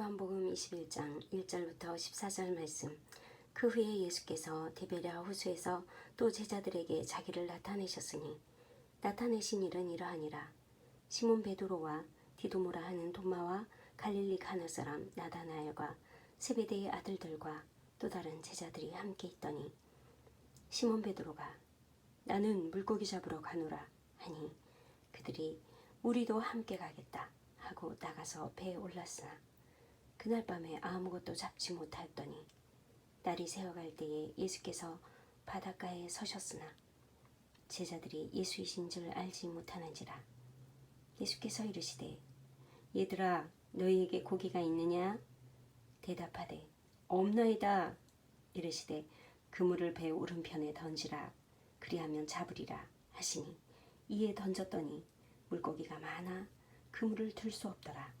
요한복음 21장 1절부터 14절 말씀. 그 후에 예수께서 디베랴 호수에서 또 제자들에게 자기를 나타내셨으니 나타내신 일은 이러하니라. 시몬 베드로와 디도모라 하는 도마와 갈릴리 가나 사람 나다나엘과 세베대의 아들들과 또 다른 제자들이 함께 있더니 시몬 베드로가 나는 물고기 잡으러 가노라 하니 그들이 우리도 함께 가겠다 하고 나가서 배에 올랐으나 그날 밤에 아무것도 잡지 못하였더니 날이 새어갈 때에 예수께서 바닷가에 서셨으나 제자들이 예수이신 줄 알지 못하는지라 예수께서 이르시되 얘들아 너희에게 고기가 있느냐? 대답하되 없나이다. 이르시되 그물을 배 오른편에 던지라. 그리하면 잡으리라 하시니 이에 던졌더니 물고기가 많아 그물을 들 수 없더라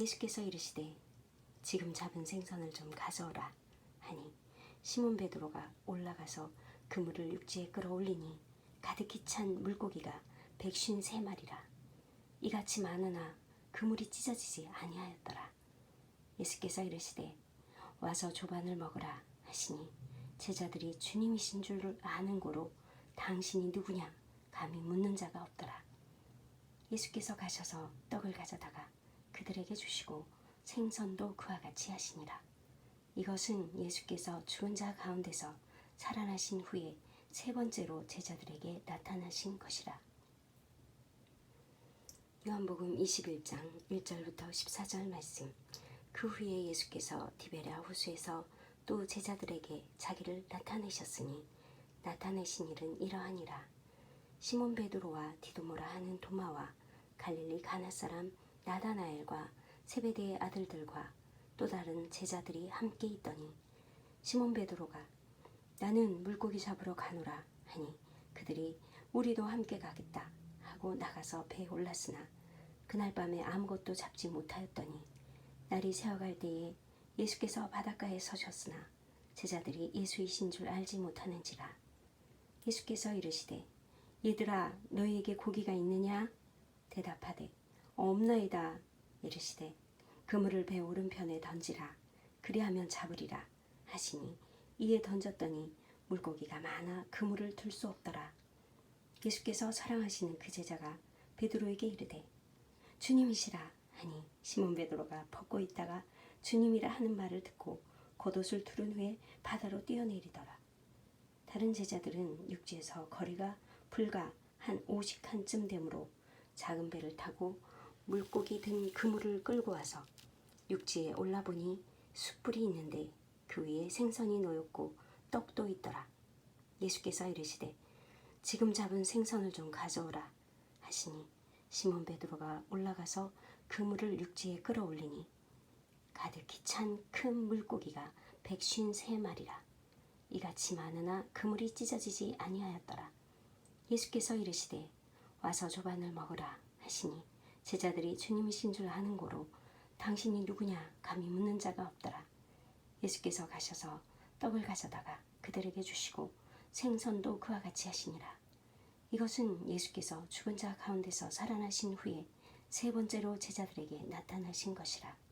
예수께서 이르시되 지금 잡은 생선을 좀 가져오라 하니 시몬 베드로가 올라가서 그물을 육지에 끌어올리니 가득히 찬 물고기가 백쉰 세 마리라. 이같이 많으나 그물이 찢어지지 아니하였더라. 예수께서 이르시되 와서 조반을 먹으라 하시니 제자들이 주님이신 줄 아는 고로 당신이 누구냐 감히 묻는 자가 없더라. 예수께서 가셔서 떡을 가져다가 그들에게 주시고 생선도 그와 같이 하시니라. 이것은 예수께서 죽은 자 가운데서 살아나신 후에 세 번째로 제자들에게 나타나신 것이라. 요한복음 21장 1절부터 14절 말씀. 그 후에 예수께서 디베랴 호수에서 또 제자들에게 자기를 나타내셨으니 나타내신 일은 이러하니라. 시몬 베드로와 디도모라 하는 도마와 갈릴리 가나 사람 나다나엘과 세베대의 아들들과 또 다른 제자들이 함께 있더니 시몬 베드로가 나는 물고기 잡으러 가노라 하니 그들이 우리도 함께 가겠다 하고 나가서 배에 올랐으나 그날 밤에 아무것도 잡지 못하였더니 날이 새어갈 때에 예수께서 바닷가에 서셨으나 제자들이 예수이신 줄 알지 못하는지라. 예수께서 이르시되 얘들아 너희에게 고기가 있느냐? 대답하되 없나이다 이르시되 그물을 배 오른편에 던지라. 그리하면 잡으리라 하시니 이에 던졌더니 물고기가 많아 그물을 들 수 없더라. 예수께서 사랑하시는 그 제자가 베드로에게 이르되 주님이시라 하니 시몬 베드로가 벗고 있다가 주님이라 하는 말을 듣고 겉옷을 두른 후에 바다로 뛰어내리더라. 다른 제자들은 육지에서 거리가 불과 한 50칸쯤 되므로 작은 배를 타고 물고기 든 그물을 끌고 와서 육지에 올라보니 숯불이 있는데 그 위에 생선이 놓였고 떡도 있더라. 예수께서 이르시되 지금 잡은 생선을 좀 가져오라 하시니 시몬 베드로가 올라가서 그물을 육지에 끌어올리니 가득히 찬 큰 물고기가 백쉰 세 마리라 이같이 많으나 그물이 찢어지지 아니하였더라. 예수께서 이르시되 와서 조반을 먹으라 하시니 제자들이 주님이신 줄 아는 고로 당신이 누구냐 감히 묻는 자가 없더라. 예수께서 가셔서 떡을 가져다가 그들에게 주시고 생선도 그와 같이 하시니라. 이것은 예수께서 죽은 자 가운데서 살아나신 후에 세 번째로 제자들에게 나타나신 것이라.